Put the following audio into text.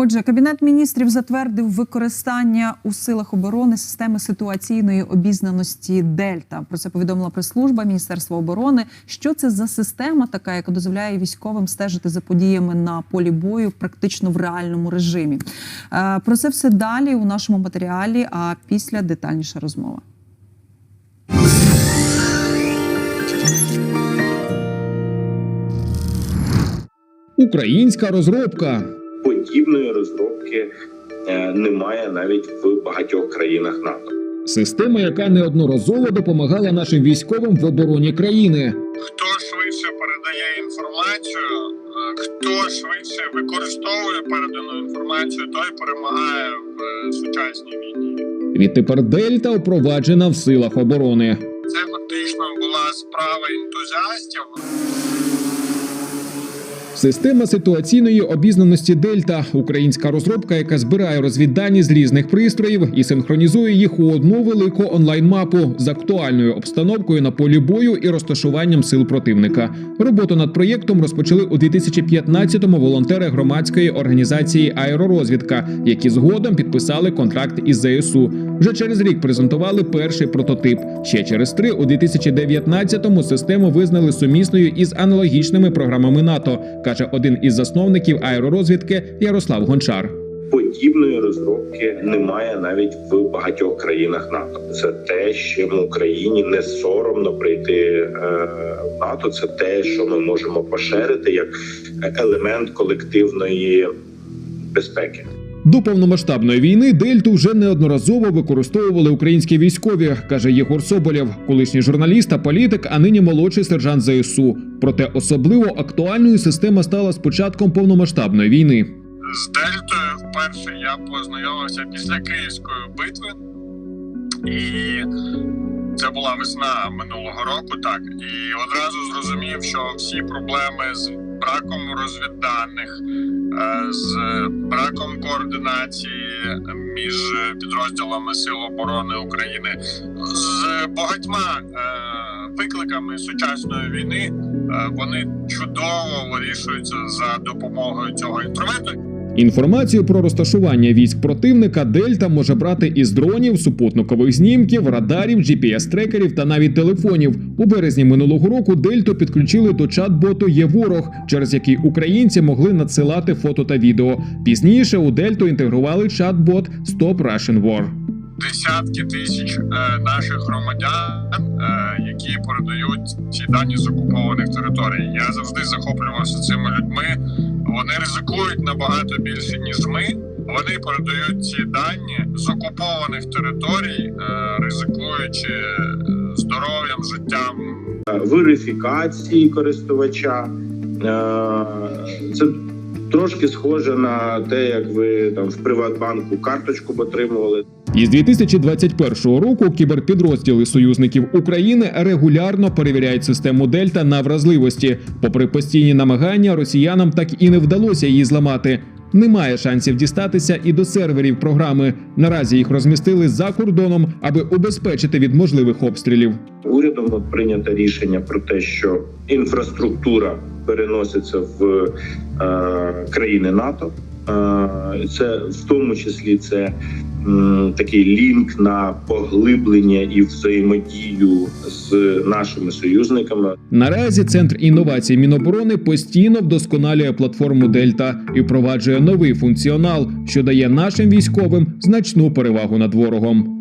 Отже, кабінет міністрів затвердив використання у силах оборони системи ситуаційної обізнаності Дельта. Про це повідомила прес-служба Міністерства оборони. Що це за система, така яка дозволяє військовим стежити за подіями на полі бою, практично в реальному режимі. Е, Про це все далі у нашому матеріалі. А після детальніша розмова. Українська розробка. Подібної розробки е, немає навіть в багатьох країнах НАТО. Система, яка неодноразово допомагала нашим військовим в обороні країни. Хто швидше передає інформацію, е, хто швидше використовує передану інформацію, той перемагає в е, сучасній війні. Відтепер Дельта впроваджена в силах оборони. Це фактично була справа ентузіастів. Система ситуаційної обізнаності Дельта українська розробка, яка збирає розвіддані з різних пристроїв і синхронізує їх у одну велику онлайн-мапу з актуальною обстановкою на полі бою і розташуванням сил противника. Роботу над проєктом розпочали у 2015-му волонтери громадської організації Аеророзвідка, які згодом підписали контракт із ЗСУ. Вже через рік презентували перший прототип. Ще через три у 2019-му систему визнали сумісною із аналогічними програмами НАТО, каже один із засновників аеророзвідки Ярослав Гончар. Подібної розробки немає навіть в багатьох країнах НАТО. Це те, що Україні не соромно прийти е, в НАТО. Це те, що ми можемо поширити як елемент колективної безпеки. До повномасштабної війни Дельту вже неодноразово використовували українські військові, каже Єгор Соболєв, колишній журналіст та політик, а нині молодший сержант ЗСУ. Проте особливо актуальною система стала з початком повномасштабної війни. З Дельтою вперше я познайомився після Київської битви, і це була весна минулого року. Так і одразу зрозумів, що всі проблеми з браком розвідданих, е, з браком координації між підрозділами Сил оборони України, з багатьма е, викликами сучасної війни, е, вони чудово вирішуються за допомогою цього інструменту. Інформацію про розташування військ противника Дельта може брати із дронів, супутникових знімків, радарів, GPS-трекерів та навіть телефонів. У березні минулого року Дельту підключили до чат-боту Є ворог, через який українці могли надсилати фото та відео. Пізніше у Дельту інтегрували чат-бот Stop Russian War. десятки тисяч е, наших громадян, е, які передають ці дані з окупованих територій. Я завжди захоплювався цими людьми. Вони ризикують набагато більше ніж ми. Вони передають ці дані з окупованих територій, е, ризикуючи е, здоров'ям, життям Верифікації користувача Е, це трошки схоже на те, як ви там в Приватбанку карточку отримували. Із 2021 року кіберпідрозділи союзників України регулярно перевіряють систему Дельта на вразливості. Попри постійні намагання, росіянам так і не вдалося її зламати. Немає шансів дістатися і до серверів програми. Наразі їх розмістили за кордоном, аби убезпечити від можливих обстрілів. Урядом прийнято рішення про те, що інфраструктура переноситься в е, країни НАТО. Е, це в тому числі це такий лінк на поглиблення і взаємодію з нашими союзниками. Наразі центр інновацій Міноборони постійно вдосконалює платформу Дельта і впроваджує новий функціонал, що дає нашим військовим значну перевагу над ворогом.